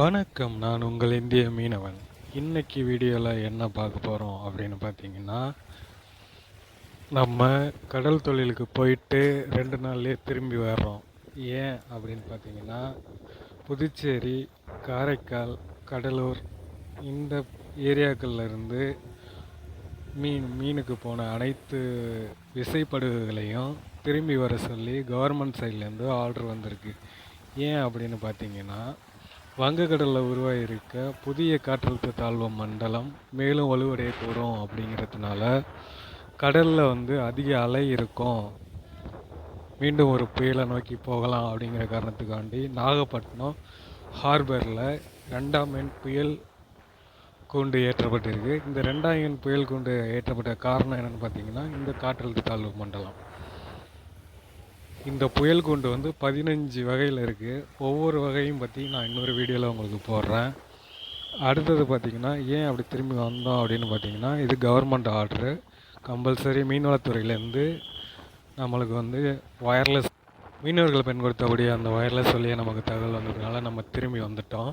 வணக்கம் நான் உங்கள் இந்திய மீனவன். இன்னைக்கு வீடியோவில் என்ன பார்க்க போகிறோம் அப்படின்னு பார்த்தீங்கன்னா நம்ம கடல் தொழிலுக்கு போயிட்டு ரெண்டு நாள்லேயே திரும்பி வர்றோம். ஏன் அப்படின்னு பார்த்தீங்கன்னா புதுச்சேரி காரைக்கால் கடலூர் இந்த ஏரியாக்கள்ல இருந்து மீன் மீனுக்கு போன அனைத்து விசைப்படுகைகளையும் திரும்பி வர சொல்லி கவர்மெண்ட் சைட்லேருந்து ஆர்டர் வந்திருக்கு. ஏன் அப்படின்னு பார்த்தீங்கன்னா வங்கக்கடலில் உருவாகியிருக்க புதிய காற்றழுத்த தாழ்வு மண்டலம் மேலும் வலுவடையக்கூடும் அப்படிங்கிறதுனால கடலில் வந்து அதிக அலை இருக்கும். மீண்டும் ஒரு புயலை நோக்கி போகலாம் அப்படிங்கிற காரணத்துக்காண்டி நாகப்பட்டினம் ஹார்பரில் ரெண்டாம் எண் புயல் கூண்டு ஏற்றப்பட்டிருக்கு. இந்த ரெண்டாம் எண் புயல் கூண்டு ஏற்றப்பட்ட காரணம் என்னென்னு பார்த்தீங்கன்னா இந்த காற்றழுத்த தாழ்வு மண்டலம். இந்த புயல் கூண்டு வந்து பதினஞ்சு வகையில் இருக்குது ஒவ்வொரு வகையும் பற்றி நான் இன்னொரு வீடியோவில் உங்களுக்கு போடுறேன். அடுத்தது பார்த்திங்கன்னா ஏன் அப்படி திரும்பி வந்தோம் அப்படின்னு பார்த்தீங்கன்னா இது கவர்மெண்ட் ஆர்டரு கம்பல்சரி மீன்வளத்துறையிலேருந்து நம்மளுக்கு வந்து ஒயர்லெஸ் மீனவர்கள் பயன்படுத்தக்கூடிய அந்த ஒயர்லெஸ் வழியாக நமக்கு தகவல் வந்ததுனால நம்ம திரும்பி வந்துட்டோம்.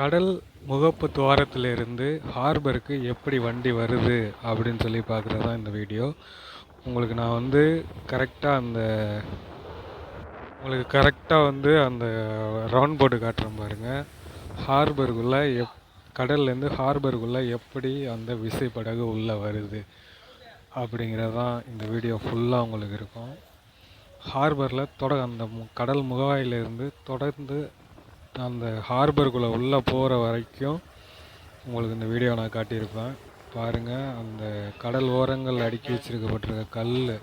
கடல் முகப்பு துவாரத்திலிருந்து ஹார்பருக்கு எப்படி வண்டி வருது அப்படின்னு சொல்லி பார்க்குறது தான் இந்த வீடியோ உங்களுக்கு நான் வந்து கரெக்டாக அந்த உங்களுக்கு கரெக்டாக வந்து அந்த ரவுண்ட் போர்டு காட்டுறேன் பாருங்கள் ஹார்பருக்குள்ளே எப் கடல்லேருந்து ஹார்பருக்குள்ளே எப்படி அந்த விசைப்படகு உள்ளே வருது அப்படிங்கிறது தான் இந்த வீடியோ ஃபுல்லாக உங்களுக்கு இருக்கும். ஹார்பரில் தொட அந்த மு- கடல் முகவாயிலிருந்து தொடர்ந்து அந்த ஹார்பருக்குள்ளே உள்ளே போகிற வரைக்கும் உங்களுக்கு இந்த வீடியோ நான் காட்டியிருப்பேன். பாருங்கள் அந்த கடல் ஓரங்கள் அடுக்கி வச்சிருக்கப்பட்டிருக்க கல்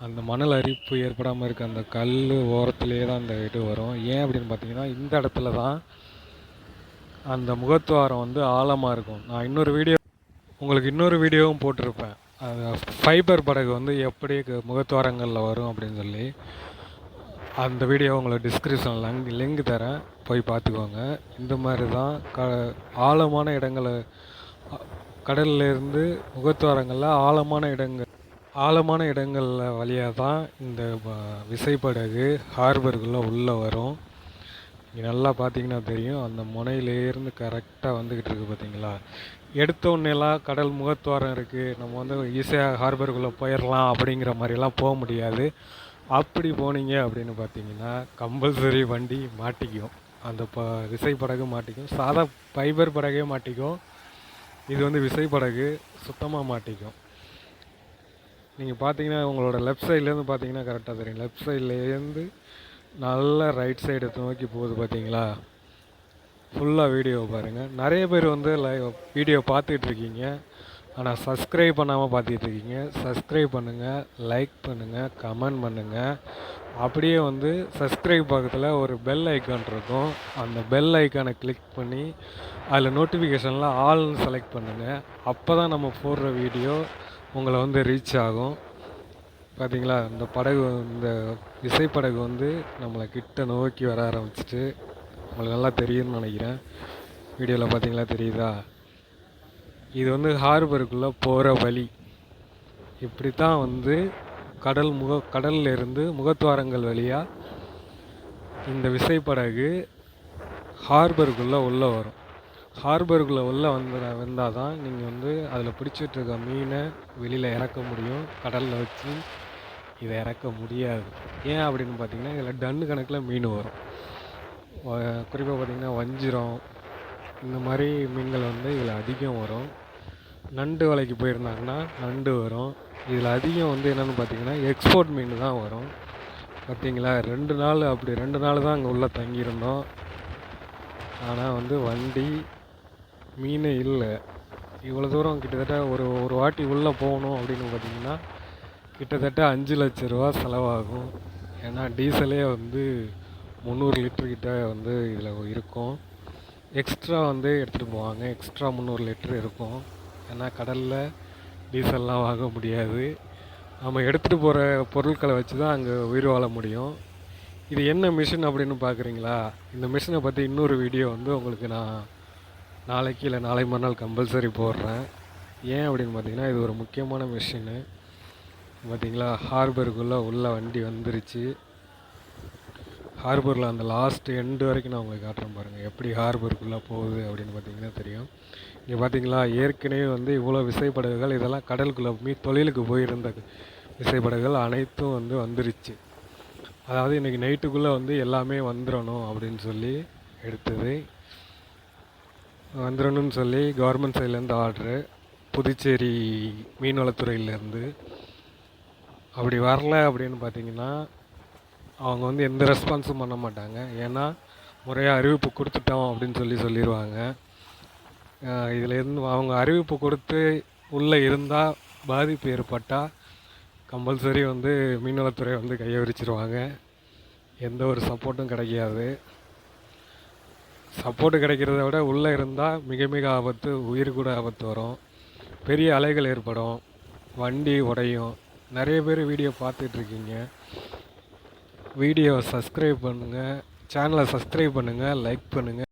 அந்த மணல் அரிப்பு ஏற்படாமல் இருக்க அந்த கல் ஓரத்துலேயே தான் அந்த இது வரும். ஏன் அப்படின்னு பார்த்தீங்கன்னா இந்த இடத்துல தான் அந்த முகத்துவாரம் வந்து ஆழமாக இருக்கும். நான் இன்னொரு வீடியோ உங்களுக்கு இன்னொரு வீடியோவும் போட்டிருப்பேன். அது ஃபைபர் படகு வந்து எப்படி க- முகத்துவாரங்களில் வரும் அப்படின்னு சொல்லி. அந்த வீடியோ உங்களுக்கு டிஸ்கிரிப்ஷனில் லிங்க் லிங்க் தரேன். போய் பார்த்துக்கோங்க. இந்த மாதிரி தான் க ஆழமான இடங்களை கடல்லேருந்து முகத்துவாரங்களில் ஆழமான இடங்கள் ஆழமான இடங்களில் வழியாக தான் இந்த விசைப்படகு ஹார்பருக்குள்ளே உள்ளே வரும். இங்கே நல்லா பார்த்தீங்கன்னா தெரியும் அந்த முனையிலேருந்து கரெக்டாக வந்துக்கிட்டு இருக்கு பார்த்தீங்களா எடுத்த உடனேலாம் கடல் முகத்துவாரம் இருக்குது நம்ம வந்து ஈஸியாக ஹார்பருக்குள்ளே போயிடலாம் அப்படிங்கிற மாதிரிலாம் போக முடியாது. அப்படி போனீங்க அப்படின்னு பார்த்தீங்கன்னா கம்பல்சரி வண்டி மாட்டிக்கும். அந்த ப விசைப்படகு மாட்டிக்கும். சாதா ஃபைபர் படகே மாட்டிக்கும். இது வந்து விசைப்படகு சுத்தமாக மாட்டிக்கும். நீங்கள் பார்த்தீங்கன்னா உங்களோட லெஃப்ட் சைட்லேருந்து பார்த்தீங்கன்னா கரெக்டாக தெரியும். லெஃப்ட் சைட்லேருந்து நல்லா ரைட் சைடு நோக்கி போகுது பார்த்தீங்களா ஃபுல்லாக வீடியோ பாருங்கள் நிறைய பேர் வந்து லைவ் வீடியோ பார்த்துட்ருக்கீங்க ஆனால் சப்ஸ்கிரைப் பண்ணாமல் பார்த்துட்ருக்கீங்க சப்ஸ்கிரைப் பண்ணுங்கள் லைக் பண்ணுங்கள் கமெண்ட் பண்ணுங்கள் அப்படியே வந்து சப்ஸ்கிரைப் பக்கத்தில் ஒரு பெல் ஐக்கான் இருக்கும். அந்த பெல் ஐக்கானை கிளிக் பண்ணி அதில் நோட்டிஃபிகேஷனில் ஆல்னு செலக்ட் பண்ணுங்கள் அப்போ தான் நம்ம போடுற வீடியோ உங்களை வந்து ரீச் ஆகும். பார்த்தீங்களா இந்த படகு இந்த விசைப்படகு வந்து நம்மளை கிட்ட நோக்கி வர ஆரம்பிச்சிட்டு உங்களுக்கு நல்லா தெரியும்னு நினைக்கிறேன். வீடியோவில் பார்த்தீங்களா தெரியுதா? இது வந்து ஹார்பருக்குள்ளே போகிற வழி. இப்படி தான் வந்து கடல் முக கடல்ல இருந்து முகத்துவாரங்கள் வழியாக இந்த விசைப்படகு ஹார்பருக்குள்ளே உள்ளே வரும். ஹார்பருக்குள்ளே உள்ளே வந்து வந்தால் தான் நீங்கள் வந்து அதில் பிடிச்சிட்ருக்க மீனை வெளியில் இறக்க முடியும். கடலில் வச்சு இதை இறக்க முடியாது. ஏன் அப்படின்னு பார்த்தீங்கன்னா இதில் டன்னு கணக்கில் மீன் வரும். குறிப்பாக பார்த்தீங்கன்னா வஞ்சிரம் இந்த மாதிரி மீன்கள் வந்து இதில் அதிகம் வரும். நண்டு வலைக்கு போயிருந்தாங்கன்னா நண்டு வரும். இதில் அதிகம் வந்து என்னென்னு பார்த்தீங்கன்னா எக்ஸ்போர்ட் மீன் தான் வரும். பார்த்தீங்களா? ரெண்டு நாள் அப்படி ரெண்டு நாள் தான் அங்கே உள்ளே தங்கியிருந்தோம். ஆனால் வந்து வண்டி மீன் இல்லை. இவ்வளோ தூரம் கிட்டத்தட்ட ஒரு ஒரு வாட்டி உள்ளே போகணும் அப்படின்னு பார்த்தீங்கன்னா கிட்டத்தட்ட அஞ்சு லட்ச ரூபா செலவாகும். ஏன்னா டீசலே வந்து முந்நூறு லிட்டரு கிட்ட வந்து இதில் இருக்கும். எக்ஸ்ட்ரா வந்து எடுத்துகிட்டு போவாங்க. எக்ஸ்ட்ரா முந்நூறு லிட்டர் இருக்கும். ஏன்னா கடலில் டீசல்லாம் வாங்க முடியாது. நம்ம எடுத்துகிட்டு போகிற பொருட்களை வச்சு தான் அங்கே உயிர் வாழ முடியும். இது என்ன மிஷின் அப்படின்னு பார்க்குறீங்களா இந்த மிஷினை பற்றி இன்னொரு வீடியோ வந்து உங்களுக்கு நான் நாளைக்கு இல்லை நாளை மறுநாள் கம்பல்சரி போடுறேன். ஏன் அப்படின்னு பார்த்தீங்கன்னா இது ஒரு முக்கியமான மிஷினு. பார்த்தீங்களா ஹார்பருக்குள்ளே உள்ள வண்டி வந்துருச்சு. ஹார்பரில் அந்த லாஸ்ட் எண்டு வரைக்கும் நான் உங்களுக்கு காட்டுறேன் பாருங்கள் எப்படி ஹார்பருக்குள்ளே போகுது அப்படின்னு பார்த்தீங்கன்னா தெரியும். இங்கே பார்த்தீங்களா ஏற்கனவே வந்து இவ்வளோ விசைப்படகுகள் இதெல்லாம் கடலுக்குள்ளே மீ தொழிலுக்கு போயிருந்த விசைப்படகுகள் அனைத்தும் வந்து வந்துருச்சு. அதாவது இன்றைக்கி நைட்டுக்குள்ளே வந்து எல்லாமே வந்துடணும் அப்படின்னு சொல்லி எடுத்தது. வந்துடணும்னு சொல்லி கவர்மெண்ட் சைட்லேருந்து ஆர்டரு புதுச்சேரி மீன்வளத்துறையிலேருந்து. அப்படி வரல அப்படின்னு பார்த்தீங்கன்னா அவங்க வந்து எந்த ரெஸ்பான்ஸும் பண்ண மாட்டாங்க. ஏன்னா முறையாக அறிவிப்பு கொடுத்துட்டோம் அப்படின்னு சொல்லி சொல்லிடுவாங்க இதில் இருந்து அவங்க அறிவிப்பு கொடுத்து உள்ளே இருந்தால் பாதிப்பு ஏற்பட்டால் கம்பல்சரி வந்து மீன்வளத்துறை வந்து கையை விரிச்சிருவாங்க எந்த ஒரு சப்போர்ட்டும் கிடைக்காது. சப்போர்ட்டு கிடைக்கிறத விட உள்ளே இருந்தால் மிக மிக ஆபத்து உயிர் கூட ஆபத்து வரும். பெரிய அலைகள் ஏற்படும். வண்டி உடையும். நிறைய பேர் வீடியோ பார்த்துட்ருக்கீங்க. வீடியோவை சப்ஸ்கிரைப் பண்ணுங்கள் சேனலை சப்ஸ்கிரைப் பண்ணுங்கள் லைக் பண்ணுங்கள்